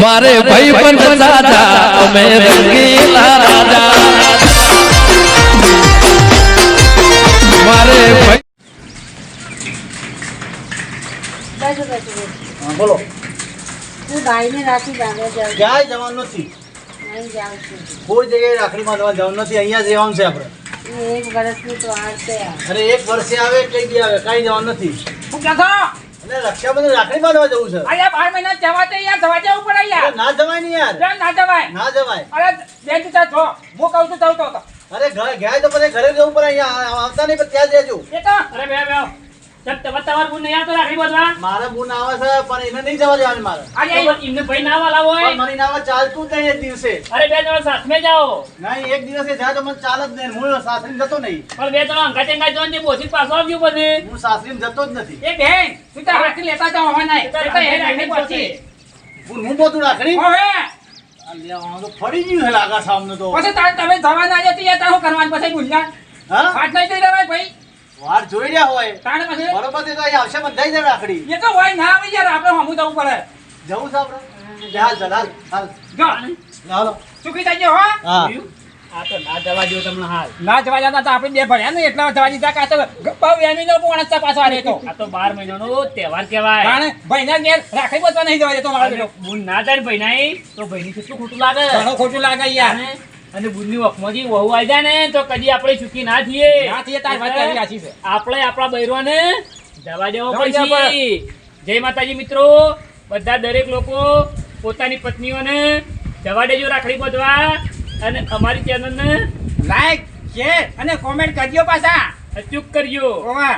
મારે ભાઈ પણ દાદા અમે રંગીલા રાજા. મારે ભાઈ બોલો. હું ભાઈને રાખી ક્યાંય જવાનું નથી. છું. કોઈ જગ્યાએ રાખડીમાં જવા જવાનું નથી. અહીંયા જ રહેવાનું છે આપણે. એક વર્ષની તો વાર છે. આ. એક વર્ષે આવે કઈ દી આવે? કાંઈ જવાનું નથી. હું? એટલે રક્ષાબંધન રાખડીમાં જવા જવું છે. યાર બાર મહિના જવા દે યાર જવા દેવું પડે યાર. અરે ના જવાય ને યાર. ના જવાય. ના જવાય. અરે બે તું ત્યાં છો. હું કહું છું જવું તો તો. અરે ઘરે ગયા તો પછી ઘરે જવું પડે અહીંયા આવતા નહીં પણ ત્યાં જજો એ તો અરે બે બે. તમાર બુન નહીં આવતો રાખડી બાંધવા મારે બુન આવે છે પણ એને નહીં જવા દેવાની મારે. આજે એમને ભાઈ ના વાલા હોય. મને ના આવે ચાલતું નહીં એક દિવસે. અરે બે જણા સાથ જાઓ. નહીં એક દિવસે જાય તો મને ચાલ જ નહીં. હું સાસરી જતો નહીં. પણ બે જણા અંગાતે અંગાત જોઈને તે બોસી પાછો આવજો પછી. હું સાસરી જતો જ નથી. એ બેન તું તો રાખડી લેતા જાઓ હવે નહીં. એ તો એ રાખડી પછી. હું હું રાખડી? હવે. ફરી ગયું છે લાગા સામને તો. પછી તમે જવાના ના જતી યાર કરવાનું? પછી હા? નહીં દેવાય ભાઈ. વાર જોઈ રહ્યા હોય. તારે પછી? બરોબર છે તો અહીં આવશે બંધાઈ જાય રાખડી. એ તો હોય ના આવે યાર આપણે હમું જવું પડે. જવું છે આપણે? હાલ ચાલ હાલ હાલ. જો. હાલો. ચૂકી જાય હો. હા. આ તો ના જવા દો તમને હાલ. ના જવા જતા તો આપણે બે ભણ્યા ને એટલા જવા દીધા કાં તો બહુ એમી નો પોણસ પાછો આ તો. આ તો બાર મહિનાનો તહેવાર કહેવાય. કારણ ભાઈના ઘેર રાખડી નહીં જવા દેતો મારો બેટો. બુન ના જાય ને ભાઈ તો ભાઈની કેટલું ખોટું લાગે? ઘણું ખોટું લાગે યાર. અને બુનની વખમાંથી વહુ આવી જાય ને તો કદી આપણે ચૂકી ના થઈએ. ના થઈએ તારી વાત તારી સાચી છે. આપણે આપણા બૈરોને જવા દેવો પડશે. જય માતાજી મિત્રો. બધા દરેક લોકો પોતાની પત્નીઓને જવા દેજો રાખડી બધવા. અને અમારી ચેનલને લાઈક શેર અને કોમેન્ટ કરજો પાછા. અચૂક કરજો. ઓવા.